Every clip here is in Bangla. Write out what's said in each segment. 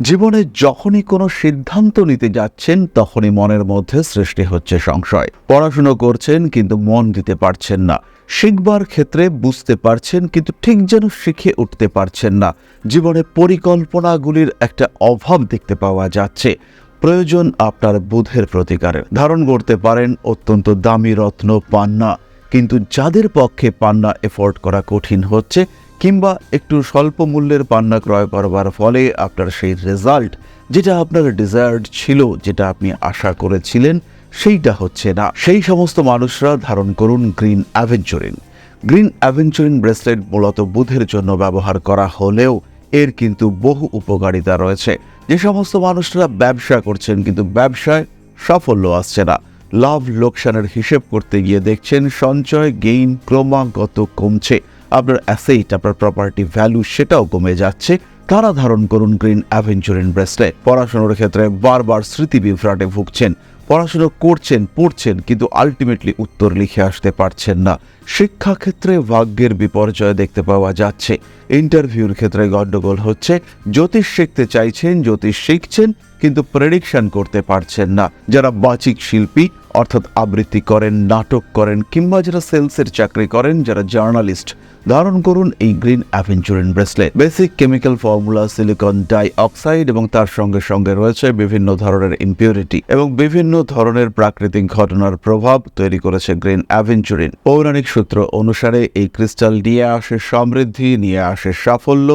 জীবনে যখনই কোনো সিদ্ধান্ত নিতে যাচ্ছেন, তখনই মনের মধ্যে সৃষ্টি হচ্ছে সংশয়। পড়াশুনো করছেন, কিন্তু মন দিতে পারছেন না। শিখবার ক্ষেত্রে বুঝতে পারছেন, কিন্তু ঠিক যেন শিখে উঠতে পারছেন না। জীবনে পরিকল্পনাগুলির একটা অভাব দেখতে পাওয়া যাচ্ছে। প্রয়োজন আপনার বুধের প্রতিকারের ধারণ করতে পারেন, অত্যন্ত দামি রত্ন পান্না কিন্তু যাদের পক্ষে পান্না এফোর্ড করা কঠিন হচ্ছে। কিংবা একটু স্বল্প মূল্যের পান্না ক্রয় করবার ফলে আপনার সেই রেজাল্ট যেটা আপনার ডিজায়ার্ড ছিল, যেটা আপনি আশা করেছিলেন, সেইটা হচ্ছে না। সেই সমস্ত মানুষরা ধারণ করুন green aventurine green aventurine bracelet মূলত বুধের জন্য ব্যবহার করা হলেও এর কিন্তু বহু উপকারিতা রয়েছে। যে সমস্ত মানুষরা ব্যবসা করছেন কিন্তু ব্যবসায় সাফল্য আসছে না। লাভ লোকসানের হিসেব করতে গিয়ে দেখছেন সঞ্চয় গেইন ক্রমাগত কমছে। আপনার অ্যাসেট আপনার প্রপার্টি ভ্যালু সেটাও কমে যাচ্ছে। তারা ধারণ করুন গ্রিন অ্যাভেঞ্চুরিন ব্রেসলেট পড়াশোনার ক্ষেত্রে বারবার স্মৃতি বিভ্রাটে ভুগছেন। পড়াশোনা করছেন, পড়ছেন, কিন্তু আলটিমেটলি উত্তর লিখে আসতে পারছেন না। শিক্ষাক্ষেত্রে ভাগ্যের বিপর্যয় দেখতে পাওয়া যাচ্ছে। ইন্টারভিউর ক্ষেত্রে গণ্ডগোল হচ্ছে। জ্যোতিষ শিখতে চাইছেন, জ্যোতিষ শিখছেন, কিন্তু প্রেডিকশন করতে পারছেন না। যারা বাচিক শিল্পী অর্থাৎ আবৃত্তি করেন, নাটক করেন কিংবা যারা সেলসের চাকরি করেন, যারা জার্নালিস্ট, ধারণ করুন এই green aventurine bracelet. Basic chemical formula, silicon dioxide এবং তার সঙ্গে সঙ্গে রয়েছে বিভিন্ন ধরনের ইম্পিউরিটি এবং বিভিন্ন ধরনের প্রাকৃতিক ঘটনার প্রভাব তৈরি করেছে গ্রিন অ্যাভেঞ্চুরিন। পৌরাণিক সূত্র অনুসারে এই ক্রিস্টাল নিয়ে আসে সমৃদ্ধি, নিয়ে আসে সাফল্য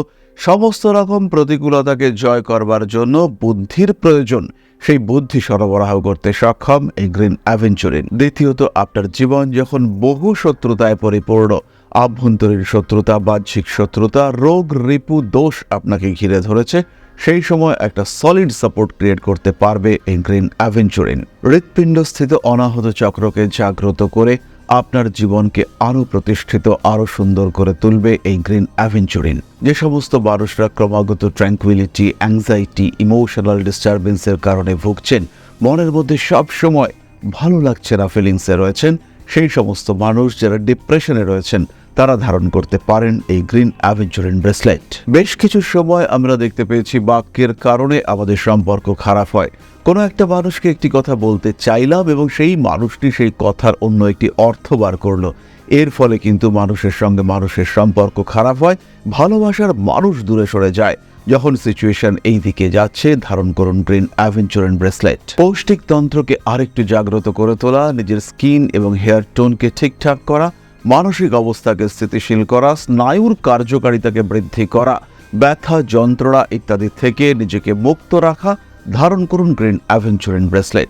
সমস্ত রকম প্রতিকূলতাকে জয় করবার জন্য বুদ্ধির প্রয়োজন। সেই বুদ্ধি সরবরাহ করতে সক্ষম এই গ্রিন অ্যাভেঞ্চুরিন। দ্বিতীয়ত, আপনার জীবন যখন বহু শত্রুতায় পরিপূর্ণ আভ্যন্তরীণ শত্রুতা, বাহ্যিক শত্রুতা, রোগ, রিপু, দোষ আপনাকে ঘিরে ধরেছে, সেই সময় একটা সলিড সাপোর্ট ক্রিয়েট করতে পারবে এই গ্রিন অ্যাভেঞ্চুরিন। হৃৎপিণ্ডস্থিত অনাহত চক্রকে জাগ্রত করে আপনার জীবনকে আরও প্রতিষ্ঠিত, আরও সুন্দর করে তুলবে এই গ্রিন অ্যাভেঞ্চুরিন। যে সমস্ত মানুষরা ক্রমাগত ট্র্যাঙ্কুইলিটি, অ্যাংজাইটি, ইমোশনাল ডিস্টারবেন্সের কারণে ভুগছেন, মনের মধ্যে সব সময় ভালো লাগছে না ফিলিংসে রয়েছেন, সেই সমস্ত মানুষ যারা ডিপ্রেশনে রয়েছেন তারা ধারণ করতে পারেন এই গ্রিন অ্যাভেঞ্চুরিন ব্রেসলেট। বেশ কিছু সময় আমরা দেখতে পেয়েছি বাক্যের কারণে আমাদের সম্পর্ক খারাপ হয়। কোনো একটা মানুষকে একটি কথা বলতে চাইলাম এবং সেই মানুষটি সেই কথার অন্য একটি অর্থ বার করল। এর ফলে কিন্তু মানুষের সঙ্গে মানুষের সম্পর্ক খারাপ হয়, ভালোবাসার মানুষ দূরে সরে যায়। যখন সিচুয়েশন এই দিকে যাচ্ছে, ধারণ করুন গ্রিন অ্যাভেঞ্চুরিন ব্রেসলেট। পৌষ্টিক তন্ত্রকে আরেকটু জাগ্রত করে তোলা, নিজের স্কিন এবং হেয়ার টোনকে ঠিকঠাক করা মানসিক অবস্থাকে স্থিতিশীল করা, স্নায়ুর কার্যকারিতাকে বৃদ্ধি করা, ব্যথা, যন্ত্রণা ইত্যাদি থেকে নিজেকে মুক্ত রাখা, ধারণ করুন গ্রিন অ্যাভেঞ্চুরিন ব্রেসলেট।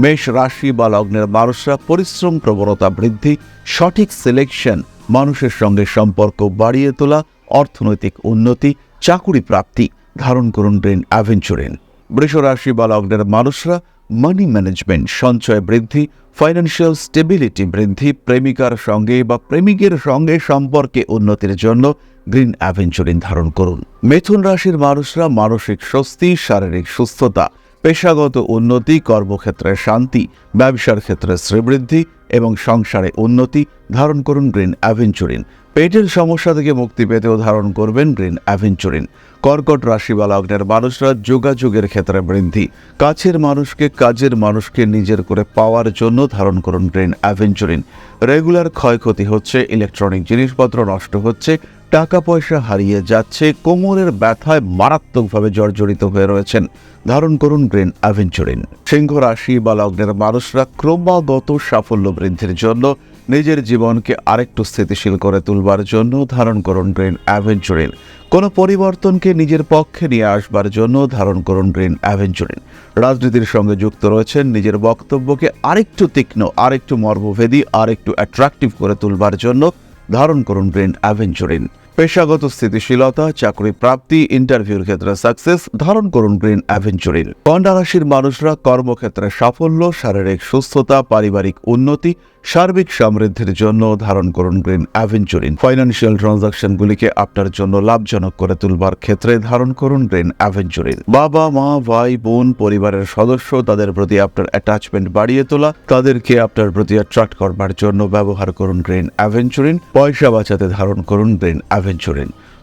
মেষ রাশি বা লগ্নের মানুষরা পরিশ্রম প্রবণতা বৃদ্ধি, সঠিক সিলেকশন, মানুষের সঙ্গে সম্পর্ক বাড়িয়ে তোলা, অর্থনৈতিক উন্নতি, চাকুরি প্রাপ্তি, ধারণ করুন গ্রিন অ্যাভেঞ্চুরিন। বৃষ রাশি বা লগ্নের মানুষরা মানি ম্যানেজমেন্ট সঞ্চয় বৃদ্ধি ফাইন্যান্সিয়াল স্টেবিলিটি বৃদ্ধি, প্রেমিকার সঙ্গে বা প্রেমিকের সঙ্গে সম্পর্কে উন্নতির জন্য গ্রিন অ্যাভেঞ্চুরিন ধারণ করুন। মিথুন রাশির মানুষরা মানসিক স্বস্তি, শারীরিক সুস্থতা, পেশাগত উন্নতি, কর্মক্ষেত্রে শান্তি, ব্যবসার ক্ষেত্রে শ্রীবৃদ্ধি এবং সংসারে উন্নতি ধারণ করুন গ্রিন অ্যাভেঞ্চুরিন পেটের সমস্যা থেকে মুক্তি পেতেও ধারণ করবেন গ্রিন অ্যাভেঞ্চুরিন কর্কট রাশি বা লগ্নের মানুষরা যোগাযোগের ক্ষেত্রে বৃদ্ধি। কাছের মানুষকে কাজের মানুষকে নিজের করে পাওয়ার জন্য ধারণ করুন গ্রিন অ্যাভেঞ্চুরিন। রেগুলার ক্ষয়ক্ষতি হচ্ছে, ইলেকট্রনিক জিনিসপত্র নষ্ট হচ্ছে টাকা পয়সা হারিয়ে যাচ্ছে, কোমরের ব্যথায় মারাত্মকভাবে জর্জরিত হয়ে রয়েছেন। ধারণ করুন গ্রিন অ্যাভেঞ্চুরিন। সিংহ রাশি বা লগ্নের মানুষরা ক্রমাগত সাফল্য বৃদ্ধির জন্য নিজের জীবনকে আরেকটু স্থিতিশীল করে তুলবার জন্য ধারণ করুন গ্রিন অ্যাভেঞ্চুরিন। কোনো পরিবর্তনকে নিজের পক্ষে নিয়ে আসবার জন্য ধারণ করুন গ্রিন অ্যাভেঞ্চুরিন রাজনীতির সঙ্গে যুক্ত রয়েছেন নিজের বক্তব্যকে আরেকটু তীক্ষ্ণ, আরেকটু মর্মভেদী, আরেকটু অ্যাট্রাকটিভ করে তুলবার জন্য ধারণ করুন গ্রিন অ্যাভেঞ্চুরিন পেশাগত স্থিতিশীলতা, চাকরি প্রাপ্তি, ইন্টারভিউর ক্ষেত্রে সাকসেস, ধারণ করুন গ্রিন অ্যাভেঞ্চুরিন কন্যা রাশির মানুষরা কর্মক্ষেত্রে সাফল্য, শারীরিক সুস্থতা, পারিবারিক উন্নতি, সার্বিক সমৃদ্ধির জন্য ধারণ করুন গ্রিন অ্যাভেঞ্চুরিন ফাইন্যান্সিয়াল ট্রানজাকশনগুলিকে আপনার জন্য লাভজনক করে তুলবার ক্ষেত্রে ধারণ করুন গ্রিন অ্যাভেঞ্চুরিন বাবা, মা, ভাই, বোন, পরিবারের সদস্য, তাদের প্রতি আপনার অ্যাটাচমেন্ট বাড়িয়ে তোলা, তাদেরকে আপনার প্রতি অ্যাট্রাক্ট করবার জন্য ব্যবহার করুন গ্রিন অ্যাভেঞ্চুরিন পয়সা বাঁচাতে ধারণ করুন গ্রিন অ্যাভেঞ্চুরিন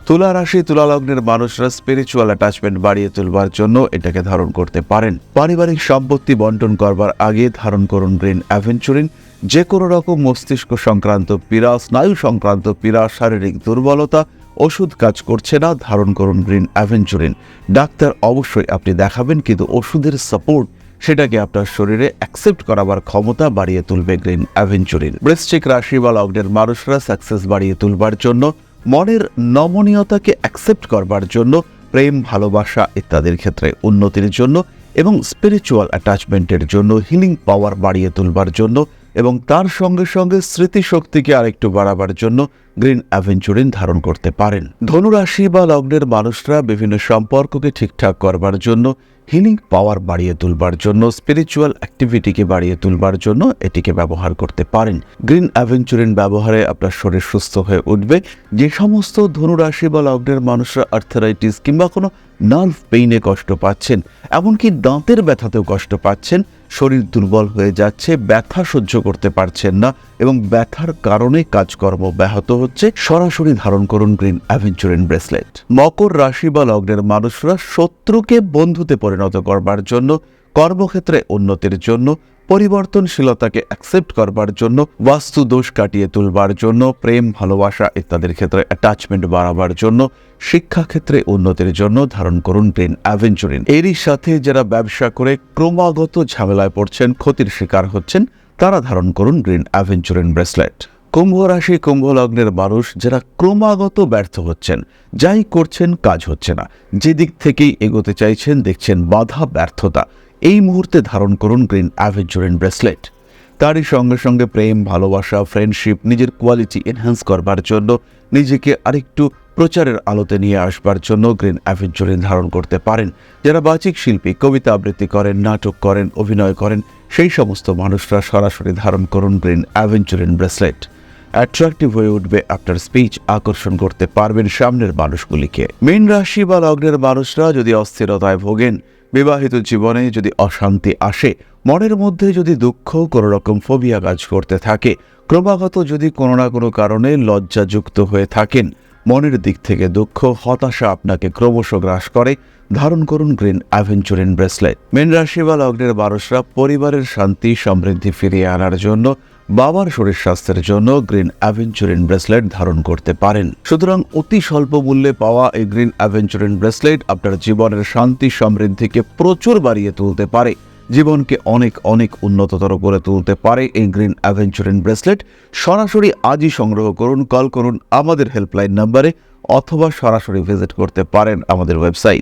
তুলা রাশি, তুলা লগ্নের মানুষরা স্পিরিচুয়াল অ্যাটাচমেন্ট বাড়িয়ে তুলবার জন্য এটাকে ধারণ করতে পারেন। পারিবারিক সম্পত্তি বন্টন করবার আগে ধারণ করুন গ্রিন অ্যাভেঞ্চুরিন। যে কোনো রকম মস্তিষ্ক সংক্রান্ত পীড়া, স্নায়ু সংক্রান্ত পীড়া, শারীরিক দুর্বলতা, ওষুধ কাজ করছে না, ধারণ করুন গ্রিন অ্যাভেঞ্চুরিন। ডাক্তার অবশ্যই আপনি দেখাবেন, কিন্তু ওষুধের সাপোর্ট সেটাকে আপনার শরীরে অ্যাকসেপ্ট করাবার ক্ষমতা বাড়িয়ে তুলবে গ্রিন অ্যাভেঞ্চুরিন। বৃশ্চিক রাশি বা লগ্নের মানুষরা সাকসেস বাড়িয়ে তুলবার জন্য মনের নমনীয়তাকে অ্যাকসেপ্ট করবার জন্য, প্রেম, ভালোবাসা ইত্যাদির ক্ষেত্রে উন্নতির জন্য এবং স্পিরিচুয়াল অ্যাটাচমেন্টের জন্য হিলিং পাওয়ার বাড়িয়ে তুলবার জন্য এবং তার সঙ্গে সঙ্গে স্মৃতিশক্তিকে আরেকটু বাড়াবার জন্য গ্রিন অ্যাভেঞ্চুরিন ধারণ করতে পারেন। ধনুরাশি বা লগ্নের মানুষরা বিভিন্ন সম্পর্ককে ঠিকঠাক করবার জন্য হিলিং পাওয়ার বাড়িয়ে তুলবার জন্য, স্পিরিচুয়াল অ্যাক্টিভিটিকে বাড়িয়ে তুলবার জন্য এটিকে ব্যবহার করতে পারেন। গ্রিন অ্যাভেঞ্চুরিন ব্যবহারে আপনার শরীর সুস্থ হয়ে উঠবে। যে সমস্ত ধনুরাশি বা লগ্নের মানুষরা আর্থারাইটিস কিংবা কোনো নার্ভ পেইনে কষ্ট পাচ্ছেন, এমনকি দাঁতের ব্যথাতেও কষ্ট পাচ্ছেন। শরীর দুর্বল হয়ে যাচ্ছে, ব্যথা সহ্য করতে পারছেন না এবং ব্যথার কারণে কাজকর্ম ব্যাহত হচ্ছে। সরাসরি ধারণ করুন গ্রিন অ্যাভেঞ্চুরিন ব্রেসলেট। মকর রাশি বা লগ্নের মানুষরা শত্রুকে বন্ধুতে পরিণত করবার জন্য কর্মক্ষেত্রে উন্নতির জন্য, পরিবর্তনশীলতাকে অ্যাকসেপ্ট করবার জন্য বাস্তু দোষ কাটিয়ে তুলবার জন্য, প্রেম, ভালোবাসা ইত্যাদির ক্ষেত্রে অ্যাটাচমেন্ট বাড়াবার জন্য, শিক্ষাক্ষেত্রে উন্নতির জন্য ধারণ করুন গ্রিন অ্যাভেঞ্চুরিন। এরই সাথে যারা ব্যবসা করে ক্রমাগত ঝামেলায় পড়ছেন, ক্ষতির শিকার হচ্ছেন, তারা ধারণ করুন গ্রিন অ্যাভেঞ্চুরিন ব্রেসলেট। কুম্ভ রাশি, কুম্ভ লগ্নের মানুষ যারা ক্রমাগত ব্যর্থ হচ্ছেন, যাই করছেন কাজ হচ্ছে না যে দিক থেকেই এগোতে চাইছেন, দেখছেন বাধা ব্যর্থতা এই মুহূর্তে ধারণ করুন গ্রিন অ্যাভেঞ্চুরিন ব্রেসলেট। তারই সঙ্গে সঙ্গে প্রেম, ভালোবাসা ফ্রেন্ডশিপ নিজের কোয়ালিটি এনহ্যান্স করবার জন্য নিজেকে আরেকটু প্রচারের আলোতে নিয়ে আসবার জন্য গ্রিন অ্যাভেঞ্চুরিন ধারণ করতে পারেন। যারা বাচিক শিল্পী, কবিতা আবৃত্তি করেন, নাটক করেন, অভিনয় করেন, সেই সমস্ত মানুষরা সরাসরি ধারণ করুন গ্রিন অ্যাভেঞ্চুরিন ব্রেসলেট। অ্যাট্রাকটিভ হয়ে উঠবে আপনার স্পিচ আকর্ষণ করতে পারবেন সামনের মানুষগুলিকে। মীন রাশি বা লগ্নের মানুষরা যদি অস্থিরতায় ভোগেন বিবাহিত জীবনে যদি অশান্তি আসে, মনের মধ্যে যদি দুঃখ, কোনো রকম ফোবিয়া কাজ করতে থাকে, ক্রমাগত যদি কোনো না কোনো কারণে লজ্জাযুক্ত হয়ে থাকেন, মনের দিক থেকে দুঃখ, হতাশা আপনাকে ক্রমশ গ্রাস করে। ধারণ করুন গ্রিন অ্যাভেঞ্চুরিন ব্রেসলেট। মেন রাশি বা লগ্নের মানুষরা পরিবারের শান্তি, সমৃদ্ধি ফিরিয়ে আনার জন্য বাবার শরীর স্বাস্থ্যের জন্য গ্রিন অ্যাভেঞ্চুরিন ব্রেসলেট ধারণ করতে পারেন। সুতরাং অতি স্বল্প মূল্যে পাওয়া এই গ্রিন অ্যাভেঞ্চুরিন ব্রেসলেট আপনার জীবনের শান্তি সমৃদ্ধিকে প্রচুর বাড়িয়ে তুলতে পারে। জীবনকে অনেক অনেক উন্নততর করে তুলতে পারে এই গ্রিন অ্যাভেঞ্চুরিন ব্রেসলেট। সরাসরি আজই সংগ্রহ করুন, কল করুন আমাদের হেল্পলাইন নম্বরে অথবা সরাসরি ভিজিট করতে পারেন আমাদের ওয়েবসাইট।